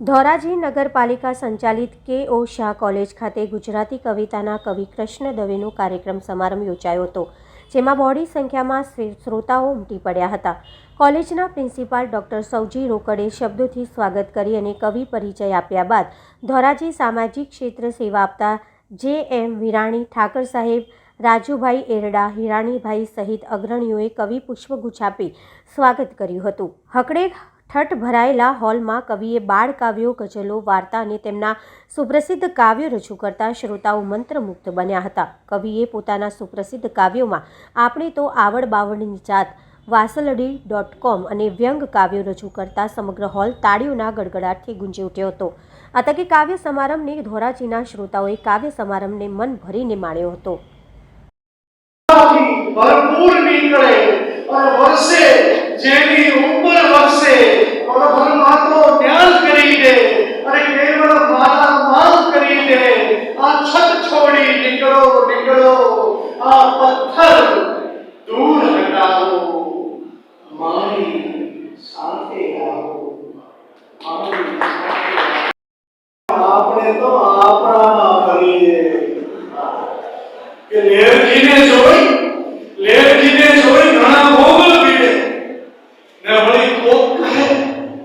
ધોરાજી નગરપાલિકા સંચાલિત કે ઓ શાહ કોલેજ ખાતે ગુજરાતી કવિતાના કવિ કૃષ્ણ દવેનો કાર્યક્રમ સમારંભ યોજાયો હતો, જેમાં બોડી સંખ્યામાં શ્રોતાઓ ઉમટી પડ્યા હતા. કોલેજના પ્રિન્સિપાલ ડોક્ટર સૌજી રોકડે શબ્દોથી સ્વાગત કરી અને કવિ પરિચય આપ્યા બાદ ધોરાજી સામાજિક ક્ષેત્ર સેવા આપતા જે એમ વિરાણી ઠાકર સાહેબ, રાજુભાઈ એરડા, હિરાણીભાઈ સહિત અગ્રણીઓએ કવિ પુષ્પગુચ્છ આપી સ્વાગત કર્યું હતું. હકડે ઠઠ ભરાયેલા હોલમાં કવિએ બાળ કાવ્યો, ગઝલો, વાર્તા અને તેમના સુપ્રસિદ્ધ કાવ્યો રજૂ કરતા શ્રોતાઓ મંત્રમુગ્ધ બન્યા હતા. કવિએ પોતાના સુપ્રસિદ્ધ કાવ્યોમાં આપણે તો આવડ બાવળની જાત, વાસલડી ડોટ કોમ અને વ્યંગ કાવ્યો રજૂ કરતા સમગ્ર હોલ તાળીઓના ગડગડાટથી ગુંજી ઉઠ્યો હતો. આ તકે કાવ્ય સમારંભને ધોરાજીના શ્રોતાઓએ કાવ્ય સમારંભને મન ભરીને માણ્યો હતો. ભરપૂર નીકળે અને વર્ષે જેની ઉંમર વર્ષે પરબ્રહ્મા તો જ્ઞાન કરી દે અને કેવળ મારા માલ કરી દે આ છત છોડી નીકળો નીકળો આ પથ્થર દૂર હટાવો મારી સાથે આવો મારી સાથે આવો. આપણે તો આપણામાં ફરીએ કે લેરજીને જોઈ લેરજીને જોઈ ઘણા મોગલ પીડે ને વળી કોક કહે,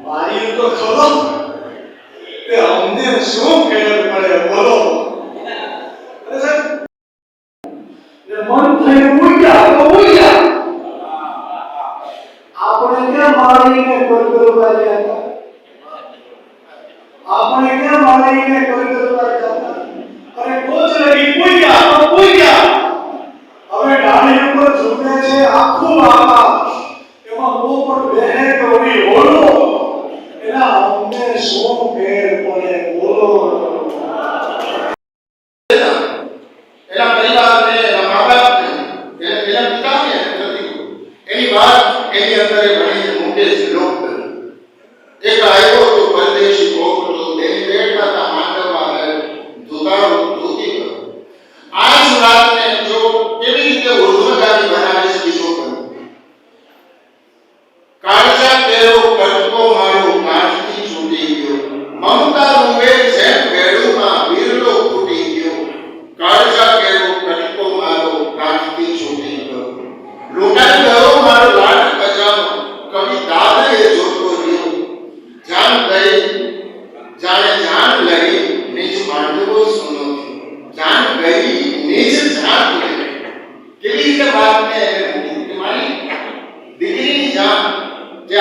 મારી તો ખરો તે અમને શું ફેર પડે, બોલો. મન થયું આપણે ક્યાં મારીને કરગર કરવા હતા આપણે ક્યાં મારીને કરગર વાળ્યા હતા અરે કોચ લગી પૂજ્યા તો ગયા હવે ડાળી ઉપર ઝૂકે છે આખું આકાશ એમાં પોપટ પણ કે ઓલી હોલો એના અમને શું ફેર પડે બોલો એના પરિવારને એના મા બાપને એને એના પિતાને નથી એની વાત એની અંદર એ ભણીને મૂકે છે લોક એક આવ્યો તો પરદેશી ભોગતો તેની પેટમાં તા માંડવા હે દુકાળો ધોતી ગયો આ જ વાતને જો કેવી રીતે ઉર્ધ્વગામી બનાવે છે બીજો પણ કાળજા કેરો કટકો મારો કાચથી છૂટી ગયો મમતા રૂવે જેમ વેડુમાં વીરલો ફૂટી ગયો કાળજા કેરો કટકો મારો કાચથી છૂટી ગયો લૂંટાઈ ગયો મારો લાડ ખજાનો કવિ દાદરે જોતો રહ્યો જાન ગઈ જાણે જાન લઈ નિજ માંડવો સુનો જાન ગઈ નિજ જાન લઈ કેવી રીતે વાતને એને મૂકી કે મારી દીકરીની જાન જે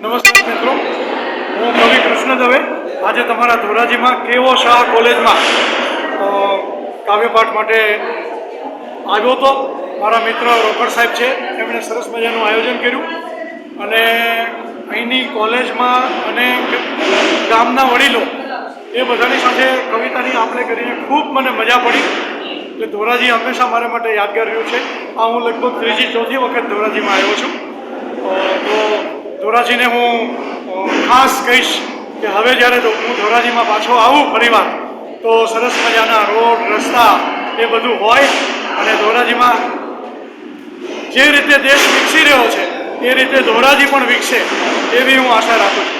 નમસ્કાર મિત્રો. હું કવિ દવે. આજે તમારા ધોરાજીમાં કેવો શાહ કોલેજમાં કાવ્યપાઠ માટે આવ્યો હતો. મારા મિત્ર રોકડ સાહેબ છે, એમણે સરસ મજાનું આયોજન કર્યું. અને અહીંની કોલેજમાં અને ગામના વડીલો એ બધાની સાથે કવિતાની આપણે કરીને ખૂબ મને મજા પડી. એટલે ધોરાજી હંમેશા મારા માટે યાદગાર રહ્યું છે. આ હું લગભગ ત્રીજી, ચોથી વખત ધોરાજીમાં આવ્યો છું. તો ધોરાજીને હું ખાસ કહીશ કે હવે જ્યારે હું ધોરાજીમાં પાછો આવું ફરીવાર તો સરસ મજાના રોડ, રસ્તા એ બધું હોય અને ધોરાજીમાં જે રીતે દેશ વિકસી રહ્યો છે, એ રીતે ધોરાજી પણ વિકસે, એવી હું આશા રાખું છું.